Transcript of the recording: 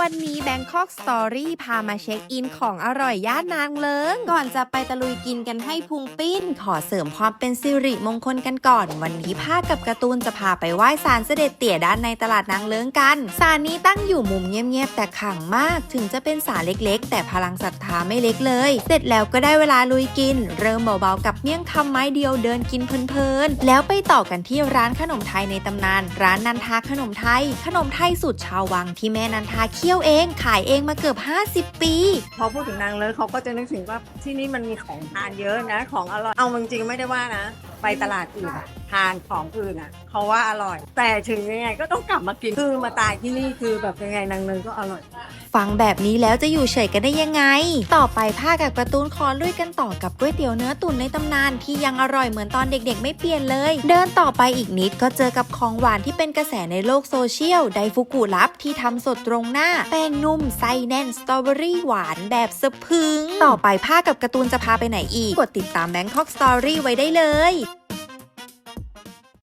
วันนี้ Bangkok Story พามาเช็คอินของอร่อยย่านนางเลิง ก่อนจะไปตะลุยกินกันให้พุงปิ้น ขอเสริมความเป็นสิริมงคลกันก่อน วันนี้ภาคกับการ์ตูนจะพาไปไหว้ศาลเสด็จเตี่ยด้านในตลาดนางเลิงกันศาลนี้ตั้งอยู่มุมเงียบๆแต่ขลังมาก ถึงจะเป็นศาลเล็กๆ แต่พลังศรัทธาไม่เล็กเลย เสร็จแล้วก็ได้เวลาลุยกิน เริ่มเบาๆกับเมี่ยงคำไม้เดียวเดินกินเพลินๆแล้วไปต่อกันที่ร้านขนมไทยในตำนาน ร้านนันทาขนมไทย ขนมไทยสูตรชาววังที่แม่นันทาเที่ยวเองขายเองมาเกือบ 50 ปี พอพูดถึงนางเลิศเขาก็จะนึกถึงว่าที่นี่มันมีของทานเยอะนะ ของอร่อย เอาจริงๆไม่ได้ว่านะ ไปตลาดอื่นอะทานของอื่นอะเขาว่าอร่อย แต่ถึงยังไงก็ต้องกลับมากินคือมาตายที่นี่คือแบบยังไงนางเลิศก็อร่อย ฟังแบบนี้แล้วจะอยู่เฉยกันได้ยังไง ต่อไปภาคกับการ์ตูนคอลุยกันต่อกับก๋วยเตี๋ยวเนื้อตุ๋นในตำนานที่ยังอร่อยเหมือนตอนเด็กๆ ไม่เปลี่ยนเลย เดินต่อไปอีกนิดก็เจอกับของหวานที่เป็นกระแสในโลกโซเชียล ไดฟุกุลับที่ทำสดตรงหน้า แป้งนุ่มไส้แน่นสตรอเบอรี่หวานแบบสะพึง ต่อไปภาคกับการ์ตูนจะพาไปไหนอีก กดติดตาม Bangkok Story ไว้ได้เลย